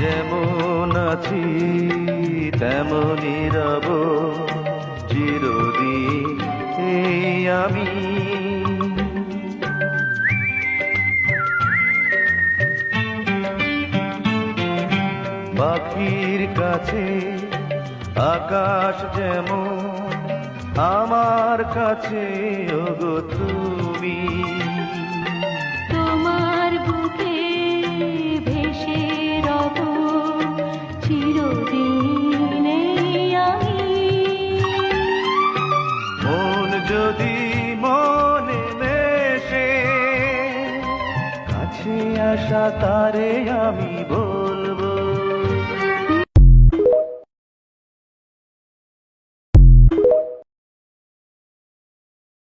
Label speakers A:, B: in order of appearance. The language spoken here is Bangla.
A: যেমন আছি তেমনই রব। চিরদিন এই আমি। পাখির কাছে আকাশ যেমন, আমার কাছে, ওগো তুমি। যদি মনে মেশে কাছে আসা তারে আমি বলব